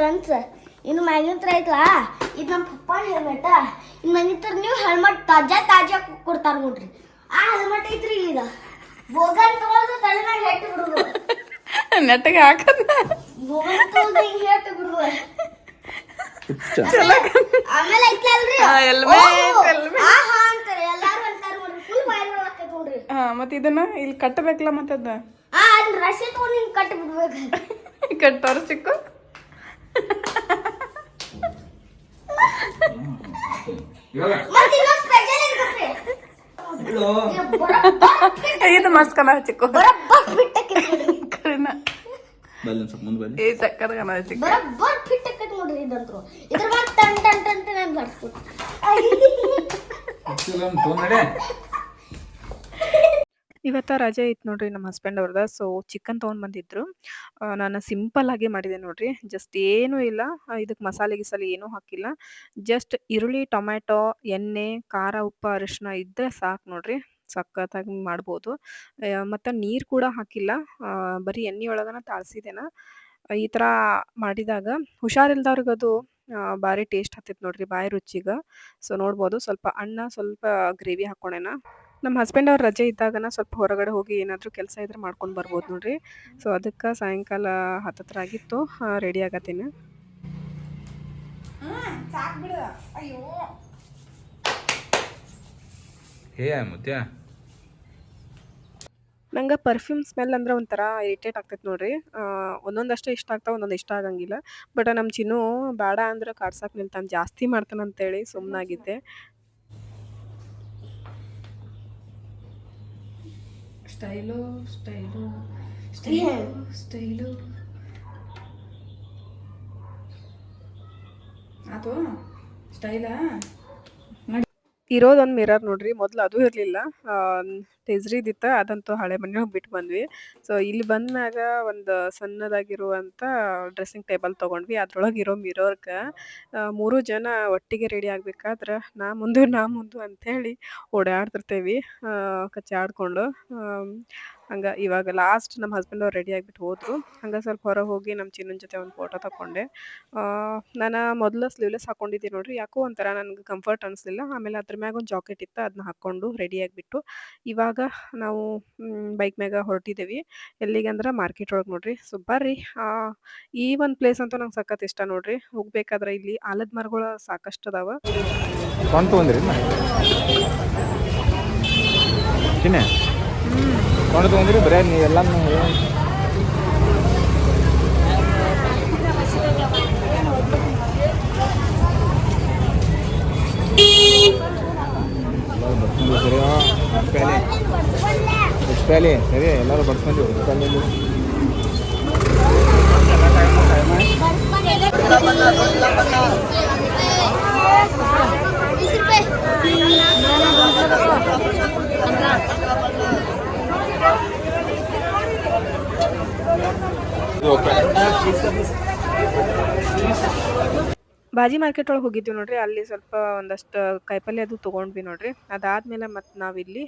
Friends ಇನ್ನು ಮ್ಯಾಗಿನ ಹತ್ರ ಐತಲ್ಲ ಇದು ನಮ್ಮ ಪಪ್ಪನ ಹೆಲ್ಮೆಟ ಇನ್ನು ಮ್ಯಾಗಿನ ನೀವು ಹೆಲ್ಮೆಟ್ ತಾಜಾ ತಾಜಾ ಕೊಡ್ತಾರ ನೋಡ್ರಿ. ಆ ಹೆಲ್ಮೆಟ್ ಐತ್ರಿ ಈಗ. ಬೋಗನ್ ತಗೊಳ್ದು ತಲೆನಾಗ ಹೆಟ್ಟು ಬಿಡುದು. ನೆಟ್ಟಗೆ ಹಾಕದ? ಬೋಗನ್ ತಗೊಳ್ದು ಹಿಂಗೆ ಹೆಟ್ಟು ಬಿಡುದು. ಆಮೇಲೆ ಐತ್ಲಲ್ರಿ? ಅಲ್ರಿ ಓಹೋ, helmet. ಆಹಾ ಅಂತಾರೆ ಎಲ್ಲಾರು ಅಂತಾರ ನೋಡ್ರಿ. ಫುಲ್ ವೈರಲ್ ಆಕೈತಿ ನೋಡ್ರಿ. ಹಾ ಮತ್ತೆ ಇದನ್ನ ಇಲ್ಲಿ ಕಟ್ಟಬೇಕಲ್ಲ ಮತ್ತೆ ಅದ ಆ ಅಲ್ಲಿ ರಶಿ ತಗೊಂಡು ಹಿಂಗೆ ಕಟ್ಟಿ ಬಿಡ್ಬೇಕು ಕಟ್ಟೋರ ಚಿಕ್ಕು ಮತ್ತೆ ಇನ್ನೊಂದು ಸ್ಪೆಷಲ್ ಐತ್ರಿ ಇದು ಮಸ್ತ್ ಕನ ಚಿಕ್ಕು ಬಲ್ಲಿ ಸ್ವಲ್ಪ ಮುಂದೆ ಬನ್ನಿ. ಏ ಸಕ್ಕದ ಕನ ಚಿಕ್ಕು ಬರೋಬ್ಬರ್ ಫಿಟ್ ಆಕೈತಿ ನೋಡ್ರಿ ಇದಂತ್ರು. ಇದ್ರ ಮತ್ತೆ ಟನ್ ಟನ್ ಟನ್ ಟನ್ ಅಂತ ಬಡ್ಸ್ಬಿಟ್ಟು ತೊಗೊಂಡ್ ನಡೆ. ಇವತ್ತ ರಜೆ ಇತ್ತು ನೋಡ್ರಿ ನಮ್ಮ ಹಸ್ಬೆಂಡ್ ಅವ್ರದ. ಸೊ ಚಿಕನ್ ತೊಗೊಂಡು ಬಂದಿದ್ರು. ನಾನು ಸಿಂಪಲ್ ಆಗಿ ಮಾಡಿದೆ ನೋಡ್ರಿ. ಜಸ್ಟ್ ಏನೂ ಇಲ್ಲ. ಇದಕ್ಕೆ ಮಸಾಲೆ ಗಿಸಾಲೆ ಏನೂ ಹಾಕಿಲ್ಲ. ಜಸ್ಟ್ ಈರುಳ್ಳಿ, ಟೊಮ್ಯಾಟೊ, ಎಣ್ಣೆ, ಖಾರ, ಉಪ್ಪು ಅರಿಶಿನ ಇದ್ದರೆ ಸಾಕು ನೋಡ್ರಿ. ಸಖತ್ತಾಗಿ ಮಾಡ್ಬೋದು. ಮತ್ತು ನೀರು ಕೂಡ ಹಾಕಿಲ್ಲ. ಬರೀ ಎಣ್ಣೆ ಒಳಗನ ತಾಳ್ಸಿದೆನ. ಈ ಥರ ಮಾಡಿದಾಗ ಹುಷಾರಿಲ್ದವ್ರಿಗದು ಭಾರಿ ಟೇಸ್ಟ್ ಹತ್ತೈತೆ ನೋಡ್ರಿ, ಬಾಯಿ ರುಚಿಗೆ. ಸೊ ನೋಡ್ಬೋದು. ಸ್ವಲ್ಪ ಅಣ್ಣ ಸ್ವಲ್ಪ ಗ್ರೇವಿ ಹಾಕ್ಕೊಂಡೇನ ನಮ್ಮ ಹಸ್ಬೆಂಡ್ ಅವ್ರು ರಜೆ ಇದ್ದಾಗನ ಸ್ವಲ್ಪ ಹೊರಗಡೆ ಹೋಗಿ ಏನಾದರೂ ಕೆಲಸ ಇದ್ರೆ ಮಾಡ್ಕೊಂಡು ಬರ್ಬೋದು ನೋಡ್ರಿ. ಸೊ ಅದಕ್ಕೆ ಸಾಯಂಕಾಲ ಹತ್ತತ್ರ ಆಗಿತ್ತು. ರೆಡಿ ಆಗತ್ತೀನಿ? ಹೇ ಮುತ್ಯ. ನಂಗೆ ಪರ್ಫ್ಯೂಮ್ ಸ್ಮೆಲ್ ಅಂದ್ರೆ ಒಂಥರ ಇರಿಟೇಟ್ ಆಗ್ತೈತೆ ನೋಡ್ರಿ. ಒಂದೊಂದಷ್ಟೇ ಇಷ್ಟ ಆಗ್ತಾವೆ ಒಂದೊಂದು ಇಷ್ಟ ಆಗಂಗಿಲ್ಲ. ಬಟ್ ನಮ್ಮ ಚಿನ್ನು ಬೇಡ ಅಂದ್ರೆ ಕಾಡ್ಸಕ್ಕೆ ನಿಲ್ತಾನೆ ಜಾಸ್ತಿ ಮಾಡ್ತಾನೆ ಅಂತೇಳಿ ಸುಮ್ಮನಾಗಿದ್ದೆ ಸ್ಟೈಲು ಸ್ಟೈಲು ಸ್ಟೈಲು ಸ್ಟೈಲು ಆತು ಸ್ಟೈಲಾ ಇರೋದೊಂದು ಮಿರರ್ ನೋಡ್ರಿ, ಮೊದಲು ಅದು ಇರಲಿಲ್ಲ. ಟೆಜ್ರಿದಿತ್ತ ಅದಂತೂ ಹಳೆ ಮನೆಯೊಳಗೆ ಬಿಟ್ಟು ಬಂದ್ವಿ. ಸೊ ಇಲ್ಲಿ ಬಂದ್ಮ್ಯಾಗ ಒಂದು ಸಣ್ಣದಾಗಿರುವಂಥ ಡ್ರೆಸ್ಸಿಂಗ್ ಟೇಬಲ್ ತೊಗೊಂಡ್ವಿ. ಅದ್ರೊಳಗೆ ಇರೋ ಮಿರರ್ಗೆ ಮೂರು ಜನ ಒಟ್ಟಿಗೆ ರೆಡಿ ಆಗಬೇಕಾದ್ರೆ ನಾ ಮುಂದು ನಾ ಮುಂದು ಅಂಥೇಳಿ ಓಡಾಡ್ತಿರ್ತೇವಿ. ಕಚ್ಚಾಡ್ಕೊಂಡು. ಹಂಗೆ ಇವಾಗ ಲಾಸ್ಟ್ ನಮ್ಮ ಹಸ್ಬೆಂಡ್ ಅವ್ರು ರೆಡಿ ಆಗಿಬಿಟ್ಟು ಹೋದ್ರು. ಹಂಗೆ ಸ್ವಲ್ಪ ಹೊರಗೆ ಹೋಗಿ ನಮ್ಮ ಚಿನ್ನನ ಜೊತೆ ಒಂದು ಫೋಟೋ ತಗೊಂಡೆ ನಾನು ಮೊದಲು ಸ್ಲೀವ್ಲೆಸ್ ಹಾಕೊಂಡಿದ್ದೆ ನೋಡ್ರಿ. ಯಾಕೋ ಒಂಥರ ನನಗೆ ಕಂಫರ್ಟ್ ಅನಿಸ್ಲಿಲ್ಲ. ಆಮೇಲೆ ಅದ್ರ ಮ್ಯಾಗ ಒಂದು ಜಾಕೆಟ್ ಇತ್ತು ಅದನ್ನ ಹಾಕ್ಕೊಂಡು ರೆಡಿ ಆಗಿಬಿಟ್ಟು ಇವಾಗ ನಾವು ಬೈಕ್ ಮ್ಯಾಗ ಹೊರಟಿದ್ದೀವಿ ಎಲ್ಲಿಗೆ ಅಂದ್ರೆ ಮಾರ್ಕೆಟ್ ಒಳಗೆ ನೋಡ್ರಿ. ಸೊ ಬರ್ರಿ. ಆ, ಈ ಒಂದು ಪ್ಲೇಸ್ ಅಂತೂ ನಂಗೆ ಸಖತ್ ಇಷ್ಟ ನೋಡ್ರಿ. ಹೋಗ್ಬೇಕಾದ್ರೆ ಇಲ್ಲಿ ಆಲದ ಮರಗಳು ಸಾಕಷ್ಟು ಅದಾವ. ಕೊಂಡು ತೊಗೊಂಡ್ರಿ ಚಿನ್ನೆ ಕೊಂಡು ತೊಗೊಂಡ್ರಿ ಬರೀ ನೀವು ಎಲ್ಲ ಎಷ್ಟಲ್ಲಿ ಸರಿ ಎಲ್ಲರೂ ಬಡ್ಸ್ಕೊಂಡ್ರಿ Yok. ಬಾಜಿ ಮಾರ್ಕೆಟ್ ಒಳಗೆ ಹೋಗಿದ್ವಿ ನೋಡ್ರಿ, ಅಲ್ಲಿ ಸ್ವಲ್ಪ ಒಂದಷ್ಟು ಕಾಯಿಪಲ್ಯ ಅದು ತೊಗೊಂಡ್ವಿ ನೋಡ್ರಿ. ಅದಾದ್ಮೇಲೆ ಮತ್ತು ನಾವಿಲ್ಲಿ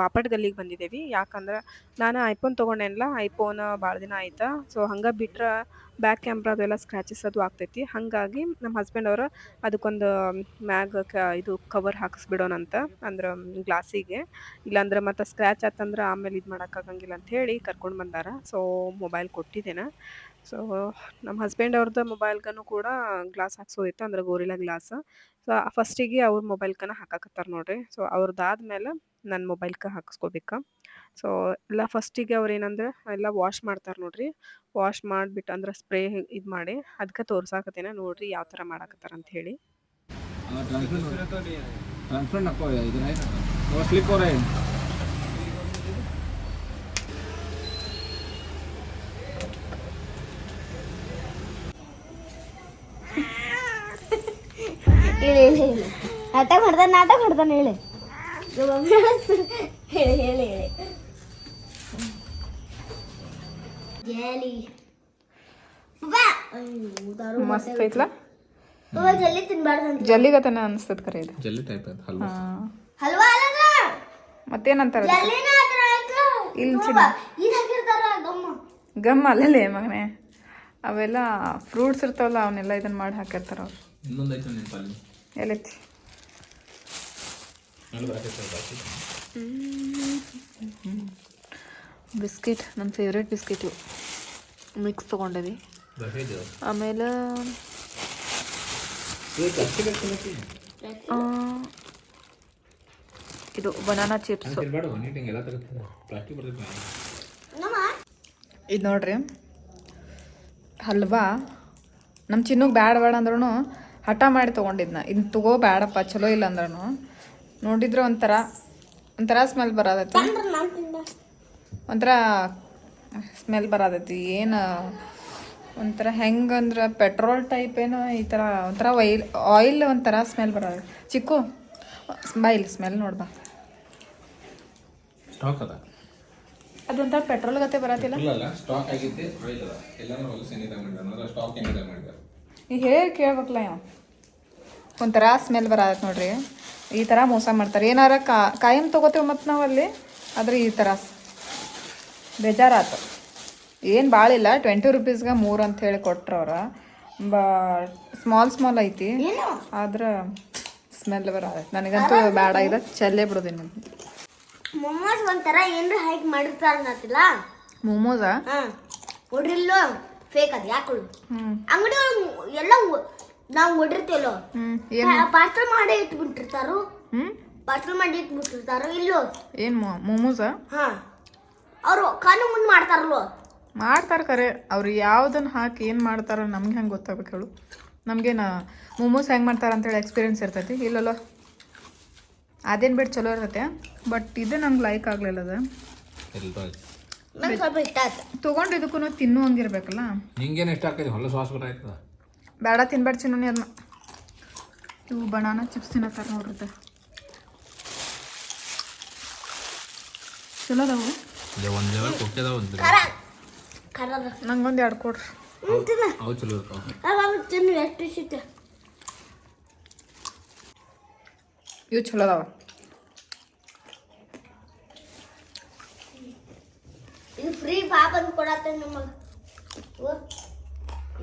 ಬಾಪಟ್ ಗಲ್ಲಿಗೆ ಬಂದಿದ್ದೇವೆ ಯಾಕಂದ್ರೆ ನಾನು ಐಫೋನ್ ತೊಗೊಂಡೇನಲ್ಲ ಐಫೋನ್ ಭಾಳ ದಿನ ಆಯ್ತಾ. ಸೊ ಹಂಗೆ ಬಿಟ್ರೆ ಬ್ಯಾಕ್ ಕ್ಯಾಮ್ರಾ ಅದೆಲ್ಲ ಸ್ಕ್ರ್ಯಾಚಸ್ ಅದು ಆಗ್ತೈತಿ. ಹಾಗಾಗಿ ನಮ್ಮ ಹಸ್ಬೆಂಡ್ ಅವರು ಅದಕ್ಕೊಂದು ಮ್ಯಾಗ್ ಕ, ಇದು ಕವರ್ ಹಾಕಿಸ್ಬಿಡೋಣಂತ, ಅಂದ್ರೆ ಗ್ಲಾಸಿಗೆ. ಇಲ್ಲಾಂದ್ರೆ ಮತ್ತೆ ಸ್ಕ್ರ್ಯಾಚ್ ಆತಂದ್ರೆ ಆಮೇಲೆ ಇದು ಮಾಡೋಕ್ಕಾಗಂಗಿಲ್ಲ ಅಂತ ಹೇಳಿ ಕರ್ಕೊಂಡು ಬಂದಾರ. ಸೊ ಮೊಬೈಲ್ ಕೊಟ್ಟಿದ್ದೇನೆ. ಸೊ ನಮ್ಮ ಹಸ್ಬೆಂಡ್ ಅವ್ರದ್ದು ಮೊಬೈಲ್ಗನು ಕೂಡ ಗ್ಲಾಸ್ ಹಾಕ್ಸೋದಿತ್ತು, ಅಂದ್ರೆ ಗೋರಿಲ್ಲ ಗ್ಲಾಸ್ ಸೊ ಫಸ್ಟಿಗೆ ಅವ್ರ ಮೊಬೈಲ್ಕನ ಹಾಕಾಕತ್ತಾರ ನೋಡ್ರಿ. ಸೊ ಅವ್ರದ್ದಾದ್ಮೇಲೆ ನನ್ನ ಮೊಬೈಲ್ಗೆ ಹಾಕಿಸ್ಕೋಬೇಕು. ಸೊ ಎಲ್ಲ ಫಸ್ಟಿಗೆ ಅವ್ರು ಏನಂದ್ರೆ, ಎಲ್ಲ ವಾಶ್ ಮಾಡ್ತಾರೆ ನೋಡ್ರಿ. ವಾಶ್ ಮಾಡಿಬಿಟ್ಟು ಅಂದ್ರೆ ಸ್ಪ್ರೇ ಇದು ಮಾಡಿ ಅದಕ್ಕೆ ತೋರ್ಸಾಕತ್ತೇನೆ ನೋಡ್ರಿ ಯಾವ ಥರ ಮಾಡಾಕತ್ತಾರ ಅಂತ ಹೇಳಿ. ಹೇಳಿ ಹೇಳಿ ಹೇಳಿ. ನಾಟಕ ಮಾಡ್ತಾನೆ ನಾಟಕ ಮಾಡ್ತಾನೆ ಹೇಳಿ. ಹೇಳಿ ಹೇಳಿ ಹೇಳಿ. ಮಸ್ತ್ ಐತ್ಲ? ಬಾಬಾ ಜಲ್ದಿ ತಿನ್ಬಾರ್ದು ಅಂತ. ಜಲ್ಲಿಗತನ ಅನಿಸ್ತದ ಕರೆ ಇದು. ಜಲ್ಲಿ ಟೈಪ್ ಅಂತ ಹಲ್ವಾ. ಹಲ್ವಾ ಅಲ್ಲದ? ಮತ್ತೇನಂತಾರ ಜಲ್ಲಿನ ಆತರ ಆಯ್ತು. ಇಲ್ಲಿ ಹಾಕಿರ್ತಾರ ಗಮ್ಮ. ಗಮ್ಮ ಅಲ್ಲಲೇ ಮಗನೇ. ಅವೆಲ್ಲ ಫ್ರೂಟ್ಸ್ ಇರ್ತಾವಲ್ಲ ಅವನ್ನೆಲ್ಲ ಇದನ್ನ ಮಾಡಿ ಹಾಕಿರ್ತಾರ ಅವ್ರು. ಇನ್ನೊಂದು ಐತೆ ನಿನ್ನ ಪಾಲಿ ಎಲ್ಲೈತಿ ಬಿಸ್ಕೆಟ್ ನನ್ನ ಫೇವ್ರೇಟ್ ಬಿಸ್ಕಿಟ್ ಇವು. ಮಿಕ್ಸ್ ತೊಗೊಂಡಿವಿ ಆಮೇಲೆ ಇದು ಬನಾನಾ ಚಿಪ್ಸ್ ಇದು ನೋಡ್ರಿ. ಹಲ್ವಾ. ನಮ್ಮ ಚಿನ್ನಕ್ಕೆ ಬ್ಯಾಡ ಬೇಡ ಅಂದ್ರೂ ಹಠ ಮಾಡಿ ತೊಗೊಂಡಿದ್ನ. ಇನ್ನು ತಗೋ ಬೇಡಪ್ಪ ಚಲೋ ಇಲ್ಲ ಅಂದ್ರೂ ನೋಡಿದ್ರೆ ಒಂಥರ ಒಂಥರ ಸ್ಮೆಲ್ ಬರೋದೈತಿ. ಒಂಥರ ಸ್ಮೆಲ್ ಬರೋದೈತಿ. ಏನು ಒಂಥರ ಹೆಂಗಂದ್ರೆ ಪೆಟ್ರೋಲ್ ಟೈಪ್ ಏನೋ ಈ ಥರ ಒಂಥರ ಆಯಿಲ್ ಆಯಿಲ್ ಒಂಥರ ಸ್ಮೆಲ್ ಬರೋದು ಚಿಕ್ಕು ಬಾಯಿಲ್ ಸ್ಮೆಲ್ ನೋಡ್ಬಾ ಸ್ಟಾಕ್ ಅದ? ಅದೊಂಥರ ಪೆಟ್ರೋಲ್ ಗತೆ ಬರತ್ತಿಲ್ಲ? ಸ್ಟಾಕ್ ಆಗಿದ್ದೆ ಆಯಿಲ್ ಅದ. ಎಲ್ಲಾನು ಸ್ಟಾಕ್ ಏನಿದೆ ಮಾಡಿದಾರೆ ಈಗ ಹೇಳಿ ಕೇಳ್ಬೇಕಲ್ಲ ಇವ ಒಂಥರ ಸ್ಮೆಲ್ ಬರತ್ತೆ ನೋಡ್ರಿ. ಈ ಥರ ಮೋಸ ಮಾಡ್ತಾರೆ. ಏನಾರ ಕಾ ಕಾಯಂ ತೊಗೋತೀವಿ ಮತ್ತು ನಾವು ಅಲ್ಲಿ ಆದ್ರೆ ಈ ಥರ ಬೇಜಾರಾತು. ಏನು ಭಾಳ ಇಲ್ಲ ಟ್ವೆಂಟಿ ರುಪೀಸ್ಗೆ ಮೂರು ಅಂತ ಹೇಳಿ ಕೊಟ್ರು ಅವ್ರ. ಬಾ ಸ್ಮಾಲ್ ಸ್ಮಾಲ್ ಐತಿ. ಆದ್ರೆ ಸ್ಮೆಲ್ ಬರತ್ತೆ ನನಗಂತೂ ಬೇಡ ಇದೆ ಚೆಲ್ಲೇ ಬಿಡೋದಿನ ಮೊಮೋಸ್ ಒಂಥರ ಏನು ಹೈಕ್ ಮಾಡಿರ್ತಾರ ಅನ್ನತ್ತಿಲ್ಲ ಮೋಮೋಸಾ ಹಾ. ನೋಡ್ರಿಲ್ಲೋ? ಫೇಕ್ ಅದ ಯಾಕೊಳ್ಳು ಹ್ಞೂ ಅಂಗಡಿ ಎಲ್ಲ ನಾವು ಹೊಡಿರ್ತೀವಲ್ಲೋ ಪಾರ್ಸಲ್ ಮಾಡಿ ಇಟ್ಬಿಟ್ಟಿರ್ತಾರೋ? ಹ್ಞೂ ಪಾರ್ಸಲ್ ಮಾಡಿ ಇಟ್ಬಿಟ್ಟಿರ್ತಾರೋ ಇಲ್ಲೋ? ಏನು ಮೋಮೋಸ? ಹಾ. ಅವರು ಕಾನು ಮುಂದೆ ಮಾಡ್ತಾರಲ್ವ ಮಾಡ್ತಾರೆ ಕರೆ. ಅವ್ರು ಯಾವ್ದನ್ನ ಹಾಕಿ ಏನು ಮಾಡ್ತಾರ ನಮ್ಗೆ ಹೆಂಗೆ ಗೊತ್ತಾಗ್ಬೇಕು ಹೇಳು. ನಮಗೇನ ಮೋಮೋಸ್ ಹೆಂಗೆ ಮಾಡ್ತಾರೆ ಅಂತೇಳಿ ಎಕ್ಸ್ಪೀರಿಯನ್ಸ್ ಇರ್ತೈತಿ. ಇಲ್ಲಲ್ಲ? ಅದೇನು ಬಿಟ್ಟು ಚಲೋ ಇರ್ತೈತೆ. ಬಟ್ ಇದು ನಂಗೆ ಲೈಕ್ ಆಗಲಿಲ್ಲ ಅದು. ನಂಗೆ ಸ್ವಲ್ಪ ಇಷ್ಟ ಆಯ್ತು. ತೊಗೊಂಡಿದ್ದಕ್ಕೂ ತಿನ್ನು ಹಂಗಿರ್ಬೇಕಲ್ಲ? ನಿಂಗೇನು ಇಷ್ಟ ಆಗ್ತದೆ? ಹೊಲ ಶ್ವಾಸ ಬರಾಯ್ತದ ಬೇಡ ತಿನ್ಬೇಡ ಚಿನ್ನೋನಿ ಅದನ್ನ ಇವು ಬನಾನಾ ಚಿಪ್ಸ್ ತಿನ್ನತ್ತಾರ ನೋಡ್ರಿ ಚಲೋ ಅದಾವು? ಇಲ್ಲ ಒಂದು ಲೆವೆಲ್ ಕೊಟ್ಟಿದ ಒಂದು ಖರ. ಖರದ ನಂಗೊಂದು ಎರಡು ಕೊಡ್ರಿ. ಅವು ಚಲೋ ಇರ್ತಾವೆ. ಅವಾಗ ತಿನ್ನು ಎಷ್ಟು ಇಷ್ಟ. ಇವು ಚಲೋ ಅದಾವ ಇದು ಫ್ರೀ ಪಾಪ ಅಂತ ಕೊಡತ್ತೆ ನಮಗೆ.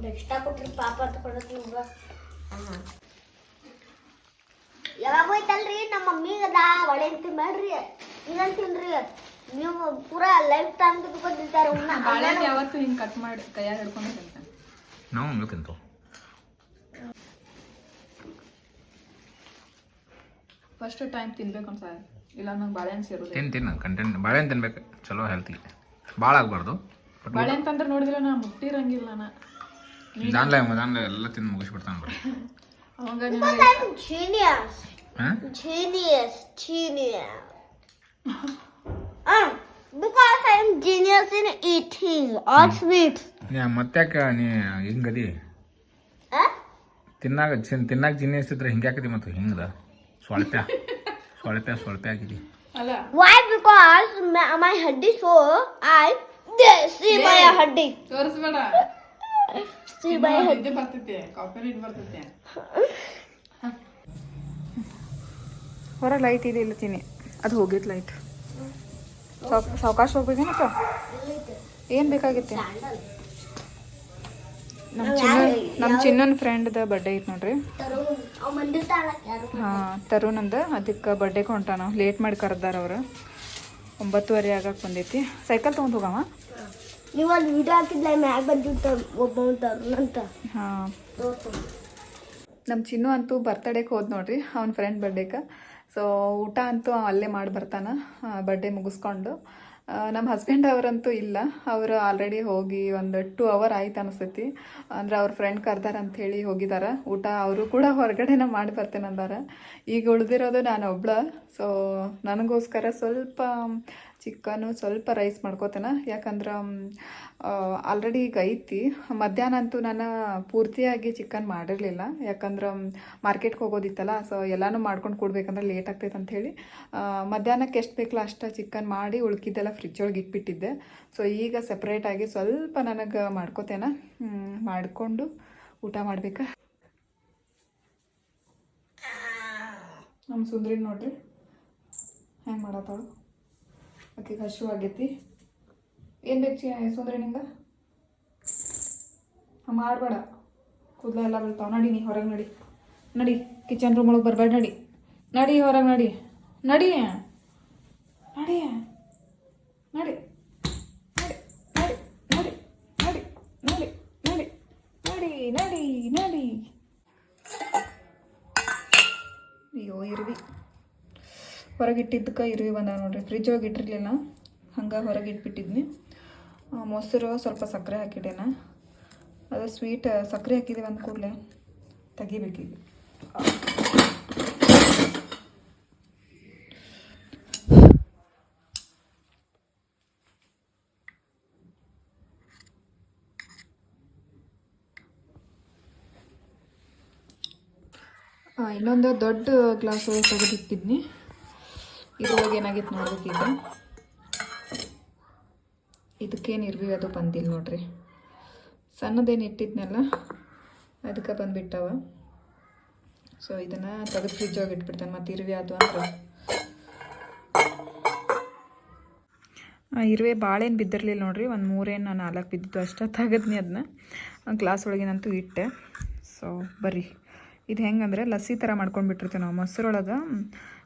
ಎಕ್ಸ್ಟ್ರಾ ಕೊಟ್ರಿ ಪಾಪ ಅಂತ ಕೊಡತ್ತೆ ನಿಮ್ಗೆ. ಹಾಂ ಯಾವಾಗ ಹೋಯ್ತಲ್ರಿ ನಮ್ಮ ಮಮ್ಮಿಗದ ಒಳ್ಳೆ ತಿನ್ಬೇಡ್ರಿ ಇದನ್ನ ತಿನ್ರಿ ನೀವು ಪೂರಾ ಲೈಫ್ ಟೈಮ್ ಬಂದಿರ್ತಾರ ಯಾವತ್ತು ಹಿಂಗೆ ಕಟ್ ಮಾಡಿ ಕೈಯಾಗ ಹಿಡ್ಕೊಂಡು ತಿಂತಾನೆ. ನಾವು ತಿಂತಾವೆ. ಫಸ್ಟ್ ಟೈಮ್ ತಿನ್ಬೇಕು ಅಂತ ಇಲ್ಲ ನಂಗೆ ಬಾಳೆಹಣ್ಣು ಸೇರೋದು ತಿನ್ ತಿನ್ನು ಕಂಟೆಂಟ್ ಬಾಳೆಹಣ್ಣು ತಿನ್ಬೇಕು. ಚಲೋ ಹೆಲ್ತಿ ಭಾಳ ಆಗಬಾರ್ದು. ಬಾಳೆ ಅಂತಂದ್ರೆ ನೋಡಿದ್ರೆ ನಾ ಮುಟ್ಟಿರಂಗಿಲ್ಲ ನಾ. ದಾನ್ಲೆ ದಾನ್ಲೆ ಎಲ್ಲ ತಿಂದು ಮುಗಿಸ್ಬಿಡ್ತಾನೆ ಬಿಡಿ ಅವಾಗ ಜೀನಿಯಸ್ ಜೀನಿಯಸ್ ಹಾಂ? Genius, genius. um, because I'm genius in eating all sweets. ನೀ ಮತ್ತ್ಯಾಕೆ ನೀ ಹಿಂಗದಿ? ತಿನ್ನಾಗ ಚಿನ್ ತಿನ್ನಾಗ ಜೀನಿಯಸ್ ಇದ್ರೆ ಹಿಂಗೆ ಹಾಕಿದಿ ಮತ್ತು? ಹಿಂಗದ? ಸ್ವಲ್ಪ ಸ್ವಲ್ಪ ಸ್ವಲ್ಪ ಆಗಿದಿ. ಅಲ್ಲ? Because my, head is so I see my haddi. ತೋರಿಸ್ಬೇಡ. See my head. ಇದ್ದೇ ಬರ್ತೈತೆ ಕಾಪಿರೈಟ್ ಬರ್ತೈತೆ. ಹೊರ ಲೈಟ್ ಇದೆ ಇಲ್ಲ ತಿನ್ನಿ. ಅದು ಹೋಗಿತ್ತು ಲೈಟ್ ಸಾವಕಾಶ ಹೋಗ್ಬೇಕೇನಪ್ಪ ಏನು ಬೇಕಾಗಿತ್ತು? ನಮ್ಮ ಚಿನ್ನ ನಮ್ಮ ಚಿನ್ನನ ಫ್ರೆಂಡ್ದ ಬರ್ಡೇ ಐತೆ ನೋಡ್ರಿ. ಹಾಂ ತರುಣಂದ ಅದಕ್ಕೆ ಬರ್ಡೇಗೆ ಹೊಂಟಾನ. ಲೇಟ್ ಮಾಡಿ ಕರೆದಾರ ಅವ್ರು. ಒಂಬತ್ತುವರೆ ಆಗಕ್ಕೆ ಬಂದೈತಿ. ಸೈಕಲ್ ತೊಗೊಂಡು ಹೋಗವ? ನೀವು ಅಲ್ಲಿ ವಿಡಿಯೋ ಹಾಕಿದ್ಲ ಮ್ಯಾಗ ಬಂದಿತ್ತು ಒಬ್ಬ ಅಂತ. ಹಾಂ. ನಮ್ಮ ಚಿನ್ನು ಅಂತೂ ಬರ್ತಡೇಗೆ ಹೋದ್ ನೋಡ್ರಿ ಅವ್ನ ಫ್ರೆಂಡ್ ಬರ್ಡೇಗೆ ಸೊ ಊಟ ಅಂತೂ ಅಲ್ಲೇ ಮಾಡಿ ಬರ್ತಾನ ಬರ್ಡೇ ಮುಗಿಸ್ಕೊಂಡು. ನಮ್ಮ ಹಸ್ಬೆಂಡ್ ಅವರಂತೂ ಇಲ್ಲ. ಅವರು ಆಲ್ರೆಡಿ ಹೋಗಿ ಒಂದು ಟೂ ಅವರ್ ಆಯ್ತು ಅನಿಸ್ತೈತಿ. ಅಂದ್ರೆ ಅವ್ರ ಫ್ರೆಂಡ್ ಕರ್ದಾರ ಹೇಳಿ ಹೋಗಿದಾರ. ಊಟ ಅವರು ಕೂಡ ಹೊರಗಡೆನ ಮಾಡಿ ಬರ್ತೇನೆ ಅಂದಾರ ಈಗ ಉಳಿದಿರೋದು ನಾನು ಒಬ್ಳ. ಸೊ ನನಗೋಸ್ಕರ ಸ್ವಲ್ಪ ಚಿಕನು ಸ್ವಲ್ಪ ರೈಸ್ ಮಾಡ್ಕೋತೇನೆ. ಯಾಕಂದ್ರೆ ಆಲ್ರೆಡಿ ಈಗ ಐತಿ. ಮಧ್ಯಾಹ್ನ ಅಂತೂ ನಾನು ಪೂರ್ತಿಯಾಗಿ ಚಿಕನ್ ಮಾಡಿರಲಿಲ್ಲ. ಯಾಕಂದ್ರೆ ಮಾರ್ಕೆಟ್ಗೆ ಹೋಗೋದಿತ್ತಲ್ಲ ಸೊ ಎಲ್ಲನೂ ಮಾಡ್ಕೊಂಡು ಕೊಡ್ಬೇಕಂದ್ರೆ ಲೇಟ್ ಆಗ್ತೈತೆ ಅಂಥೇಳಿ ಮಧ್ಯಾಹ್ನಕ್ಕೆ ಎಷ್ಟು ಬೇಕಲ್ಲ ಅಷ್ಟು ಚಿಕನ್ ಮಾಡಿ ಉಳ್ಕಿದ್ದೆಲ್ಲ ಫ್ರಿಜ್ ಒಳಗೆ ಇಟ್ಬಿಟ್ಟಿದ್ದೆ. ಸೊ ಈಗ ಸಪ್ರೇಟಾಗಿ ಸ್ವಲ್ಪ ನನಗೆ ಮಾಡ್ಕೋತೇನೆ. ಮಾಡಿಕೊಂಡು ಊಟ ಮಾಡಬೇಕು. ನಮ್ಮ ಸುಂದ್ರಿ ನೋಡ್ರಿ. ಹೆಂಗೆ ಮಾಡತ್ತಾಳು? ಆಕೆಗೆ ಹಶು ಆಗೈತಿ. ಏನು ಬೇಕು ಚಿ ನಿಂಗೆ? ಹಾಂ, ಮಾಡಬೇಡ. ಕೂದಲ ಎಲ್ಲ ಬೀಳ್ತಾವೆ. ನಡಿ ನೀ ಹೊರಗೆ ನಡಿ. ನಡಿ ಕಿಚನ್ ರೂಮ್ ಒಳಗೆ ಬರಬೇಡ, ನಡಿ. ನಡಿ ಹೊರಗೆ ನಡಿ. ನಡಿ. ನಡಿ. ನಡಿ. ನಡಿ ನಡಿ ನಡಿ ನಡಿ ನಡಿ ನಡಿ ಅಯ್ಯೋ ಇರ್ವಿ ಹೊರಗಿಟ್ಟಿದ್ದಕ್ಕೆ ಇರುವಿ ಬಂದಾವ ನೋಡಿರಿ. ಫ್ರಿಜ್ ಒಳಗೆ ಇಟ್ಟಿರಲಿಲ್ಲ. ಹಂಗೆ ಹೊರಗೆ ಇಟ್ಬಿಟ್ಟಿದ್ನಿ. ಮೊಸರು ಸ್ವಲ್ಪ ಸಕ್ಕರೆ ಹಾಕಿಡೇನ ಅದು ಸ್ವೀಟ್ ಸಕ್ಕರೆ ಹಾಕಿದ್ದೀವಿ ಅಂದ ಕೂಡಲೇ ತೆಗಿಬೇಕೀಗ ಇನ್ನೊಂದು ದೊಡ್ಡ ಗ್ಲಾಸ್ ತೆಗೆದಿಟ್ಟಿದ್ನಿ. ಇದ್ರೊಳಗೆ ಏನಾಗಿತ್ತು ನೋಡ್ಬೇಕೀಗ ಇದಕ್ಕೇನು ಅದು ಬಂದಿಲ್ಲ ನೋಡ್ರಿ. ಸಣ್ಣದೇನು ಇಟ್ಟಿದ್ನಲ್ಲ ಅದಕ್ಕೆ ಬಂದುಬಿಟ್ಟವ. ಸೊ ಇದನ್ನು ತೆಗೆದು ಫ್ರಿಜ್ ಒಳಗೆ ಇಟ್ಬಿಡ್ತಾನೆ, ಮತ್ತು ಇರುವೆ ಅದು ಅಂದ್ರೆ. ಇರುವೆ ಭಾಳೇನು ಬಿದ್ದಿರಲಿಲ್ಲ ನೋಡ್ರಿ, ಒಂದು ಮೂರೇನು ನಾಲ್ಕು ಬಿದ್ದಿದ್ದು ಅಷ್ಟೇ, ತೆಗೆದ್ನಿ ಅದನ್ನ ಗ್ಲಾಸ್ ಒಳಗಿನಂತೂ ಇಟ್ಟೆ. ಸೊ ಬರ್ರಿ. ಇದು ಹೆಂಗಂದ್ರೆ ಲಸ್ಸಿ ಥರ ಮಾಡ್ಕೊಂಡ್ಬಿಟ್ಟಿರ್ತೀವಿ ನಾವು. ಮೊಸರೊಳಗೆ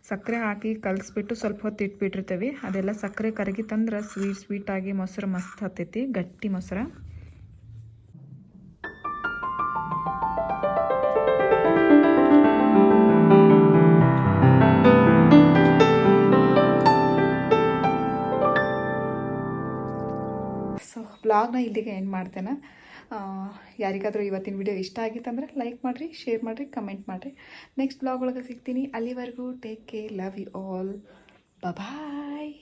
ಸಕ್ಕರೆ ಹಾಕಿ ಕಲಸ್ಬಿಟ್ಟು ಸ್ವಲ್ಪ ಹೊತ್ತು ಇಟ್ಬಿಟ್ಟಿರ್ತೀವಿ. ಅದೆಲ್ಲ ಸಕ್ಕರೆ ಕರಗಿತಂದ್ರೆ ಸ್ವೀಟ್ ಸ್ವೀಟಾಗಿ ಮೊಸರು ಮಸ್ತ್ ಹತ್ತೈತಿ, ಗಟ್ಟಿ ಮೊಸರು. ಸೊ ಬ್ಲಾಗ್ನ ಇಲ್ಲಿಗೆ ಎಂಡ್ ಮಾಡ್ತೇನೆ. ಯಾರಿಗಾದರೂ ಇವತ್ತಿನ ವಿಡಿಯೋ ಇಷ್ಟ ಆಗಿತ್ತಂದ್ರೆ ಲೈಕ್ ಮಾಡಿರಿ ಶೇರ್ ಮಾಡಿರಿ ಕಮೆಂಟ್ ಮಾಡಿರಿ. ನೆಕ್ಸ್ಟ್ ಬ್ಲಾಗ್ ಒಳಗೆ ಸಿಗ್ತೀನಿ. ಅಲ್ಲಿವರೆಗೂ take care love you all bye